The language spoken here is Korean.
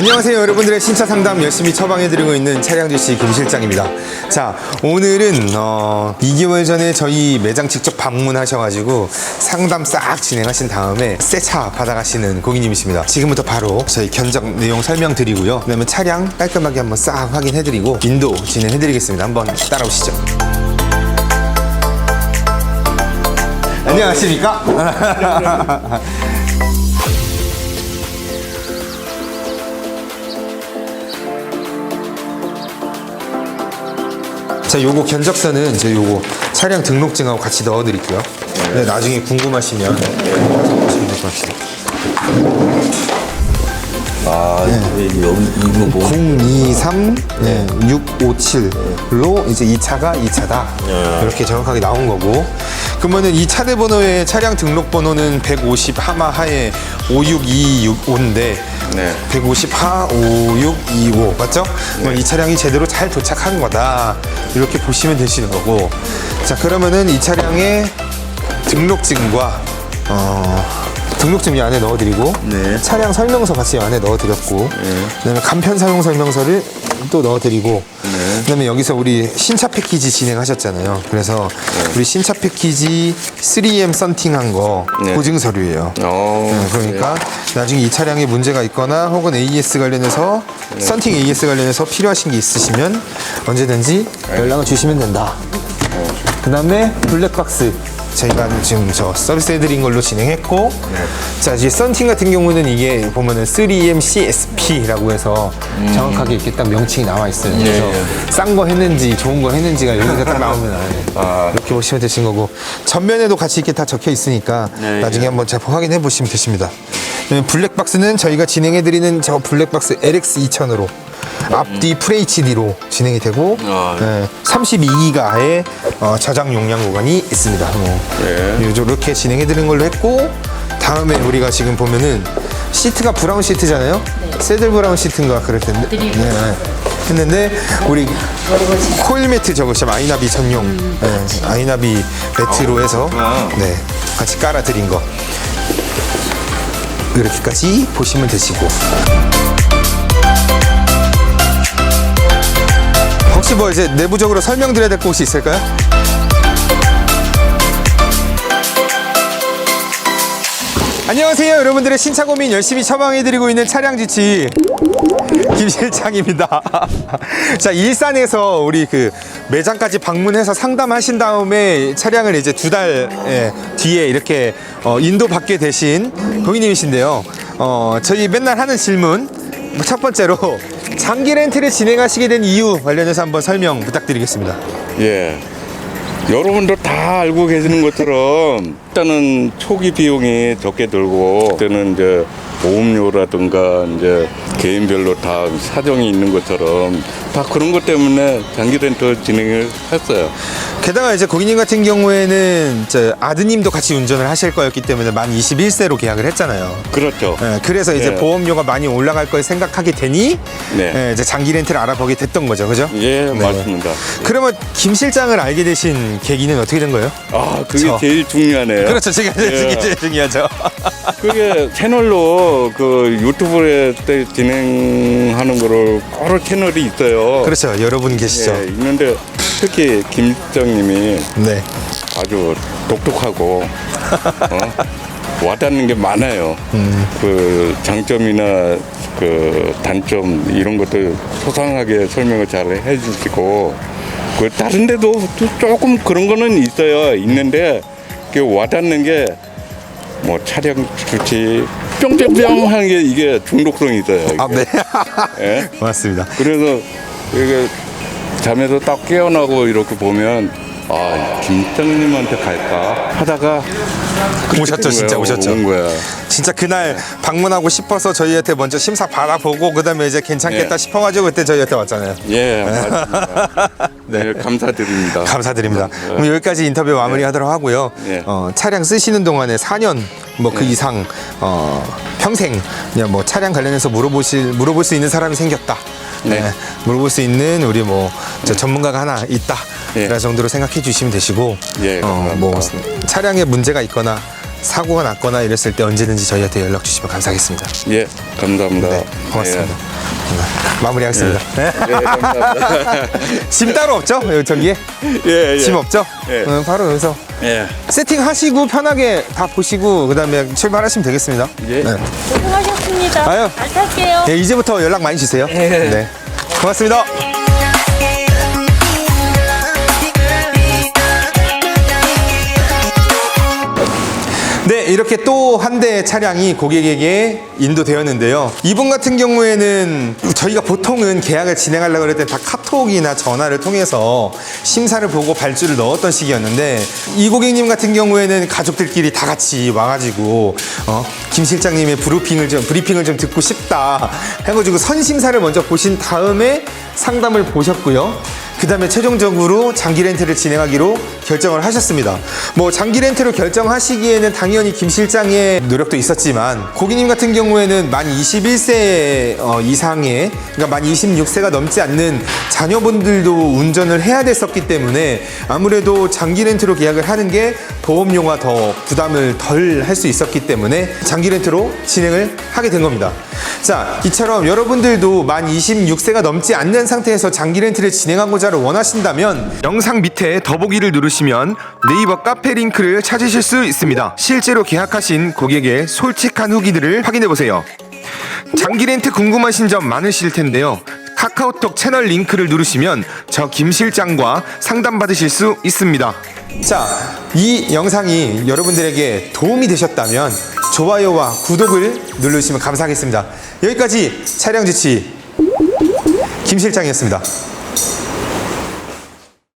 안녕하세요 여러분들의 신차 상담 열심히 처방해드리고 있는 차량주씨 김 실장입니다. 자 오늘은 어, 2개월 전에 저희 매장 직접 방문하셔가지고 상담 싹 진행하신 다음에 새 차 받아가시는 고객님이십니다. 지금부터 바로 저희 견적 내용 설명드리고요. 그 다음에 차량 깔끔하게 한번 싹 확인해드리고 인도 진행해드리겠습니다. 한번 따라오시죠. 안녕하십니까 자, 요거 견적서는 이제 요거 차량 등록증하고 같이 넣어 드릴게요. 네, 나중에 궁금하시면 보시면 될 것 같습니다. 아, 이거, 이거 뭐. 023 네, 657로 이제 이 차가 이 차다. 이렇게 정확하게 나온 거고. 그러면은 이 차대 번호의 차량 등록 번호는 150 하마 하에 56265인데 네. 150하5625 맞죠? 그럼 이 차량이 제대로 잘 도착한 거다. 이렇게 보시면 되시는 거고. 자, 그러면은 이 차량의 등록증과 어, 등록증 이 안에 넣어드리고 네. 차량 설명서 같이 이 안에 넣어드렸고 그다음에 간편 사용 설명서를 또 넣어드리고 그다음에 여기서 우리 신차 패키지 진행하셨잖아요. 그래서 우리 신차 패키지 3M 썬팅한 거 네. 보증 서류예요. 어, 네, 그러니까 나중에 이 차량에 문제가 있거나 혹은 AS 관련해서 썬팅 AS 관련해서 필요하신 게 있으시면 언제든지 연락을 주시면 된다. 그 다음에 블랙박스 저희가 지금 저 서비스 해드린 걸로 진행했고 자 이제 썬팅 같은 경우는 이게 보면은 3M CSP라고 해서 정확하게 이렇게 딱 명칭이 나와 있어요. 그래서 싼 거 했는지 좋은 거 했는지가 여기서 딱 나오면 알아요. 이렇게 보시면 되신 거고 전면에도 같이 이렇게 다 적혀 있으니까 네, 나중에 한번 잘 확인해 보시면 되십니다. 그다음에 블랙박스는 저희가 진행해드리는 저 블랙박스 LX 2000으로 앞뒤 FHD로 진행이 되고 아, 네, 32기가의 어, 저장 용량 구간이 있습니다. 뭐. 네. 이렇게 진행해 드리는 걸로 했고 다음에 우리가 지금 보면은 시트가 브라운 시트잖아요. 새들 브라운 시트인가 그럴 텐데. 네. 했는데 우리 코일 매트 저거 참 아이나비 전용 네, 아이나비 매트로 해서 네, 같이 깔아 드린 거 이렇게까지 보시면 되시고 혹시 뭐 이제 내부적으로 설명드려야 될 곳이 있을까요? 안녕하세요. 여러분들의 신차 고민 열심히 처방해드리고 있는 차량지치. 김 실장입니다. 자 일산에서 우리 그 매장까지 방문해서 상담하신 다음에 차량을 이제 두 달 뒤에 이렇게 어, 인도 받게 되신 고객님이신데요. 어, 저희 맨날 하는 질문. 첫 번째로 장기 렌트를 진행하시게 된 이유 관련해서 한번 설명 부탁드리겠습니다 예. 여러분도 다 알고 계시는 것처럼 일단은 초기 비용이 적게 들고 그때는 이제 보험료라든가 이제 개인별로 다 사정이 있는 것처럼 다 그런 것 때문에 장기 렌트 진행을 했어요. 게다가 이제 고객님 같은 경우에는 저 아드님도 같이 운전을 하실 거였기 때문에 만 21세로 계약을 했잖아요. 그렇죠. 예, 그래서 이제 네. 보험료가 많이 올라갈 걸 생각하게 되니 네. 예, 이제 장기 렌트를 알아보게 됐던 거죠, 그죠? 예, 네. 맞습니다. 그러면 김 실장을 알게 되신 계기는 어떻게 된 거예요? 아, 그게 저. 제일 중요하네요. 그렇죠, 제가 예. 제일 중요하죠. 그게 채널로 그 유튜브에 때 진행하는 거를 여러 채널이 있어요. 그렇죠, 여러분 계시죠. 예, 있는데 특히 김정님이 네. 아주 독특하고 어? 와닿는 게 많아요. 음. 그 장점이나 그 단점 이런 것도 소상하게 설명을 잘 해주시고 그 다른 데도 또 조금 그런 거는 있어요. 있는데 그 와닿는 게뭐 촬영 주치 뿅뿅뿅 하는 게 이게 중독성이 있어요. 이게. 아, 네. 예? 맞습니다. 그래서 이게 잠에서 딱 깨어나고 이렇게 보면 아 김장님한테 갈까 하다가 오셨죠, 된 진짜 거야, 오셨죠. 온 거야. 진짜 그날 방문하고 싶어서 저희한테 먼저 심사 받아보고 그다음에 이제 괜찮겠다 예. 싶어가지고 그때 저희한테 왔잖아요. 예, 맞습니다. 네, 감사드립니다. 감사드립니다. 그럼 여기까지 인터뷰 마무리하도록 하고요. 네. 어, 차량 쓰시는 동안에 4년 뭐 그 이상 어, 평생 그냥 뭐 차량 관련해서 물어보실 물어볼 수 있는 사람이 생겼다. 네. 네. 물어볼 수 있는 우리 뭐저 전문가가 하나 있다. 네. 이런 정도로 생각해 주시면 되시고 예, 어, 감사합니다. 뭐 차량에 문제가 있거나 사고가 났거나 이랬을 때 언제든지 저희한테 연락 주시면 감사하겠습니다. 예, 감사합니다. 네, 고맙습니다. 마무리하겠습니다. 예, 예, 감사합니다. 짐 따로 없죠? 여기 저기에 예, 예. 짐 없죠? 예. 응, 바로 여기서 예. 세팅하시고 편하게 다 보시고 그다음에 출발하시면 되겠습니다. 예. 네. 수고하셨습니다. 아유. 잘 탈게요. 네, 이제부터 연락 많이 주세요. 네. 고맙습니다. 이렇게 또 한 대의 차량이 고객에게 인도되었는데요. 이분 같은 경우에는 저희가 보통은 계약을 진행하려고 그럴 때다 카톡이나 전화를 통해서 심사를 보고 발주를 넣었던 시기였는데 이 고객님 같은 경우에는 가족들끼리 다 같이 와가지고 어, 김 실장님의 브리핑을 좀 브리핑을 좀 듣고 싶다 해가지고 선심사를 먼저 보신 다음에 상담을 보셨고요. 그 다음에 최종적으로 장기 렌트를 진행하기로 결정을 하셨습니다. 뭐 장기 렌트로 결정하시기에는 당연히 김 실장의 노력도 있었지만 고객님 같은 경우에는 만 21세 어, 이상의 그러니까 만 26세가 넘지 않는 자녀분들도 운전을 해야 됐었기 때문에 아무래도 장기 렌트로 계약을 하는 게 보험료가 더 부담을 덜 할 수 있었기 때문에 장기 렌트로 진행을 하게 된 겁니다. 자, 이처럼 여러분들도 만 26세가 넘지 않는 상태에서 장기 렌트를 진행하고자 원하신다면 영상 밑에 더보기를 누르시면 네이버 카페 링크를 찾으실 수 있습니다. 실제로 계약하신 고객의 솔직한 후기들을 확인해 보세요. 장기 렌트 궁금하신 점 많으실 텐데요. 카카오톡 채널 링크를 누르시면 저 김 실장과 상담받으실 수 있습니다. 자, 이 영상이 여러분들에게 도움이 되셨다면 좋아요와 구독을 누르시면 감사하겠습니다. 여기까지 차량 주치 김 실장이었습니다.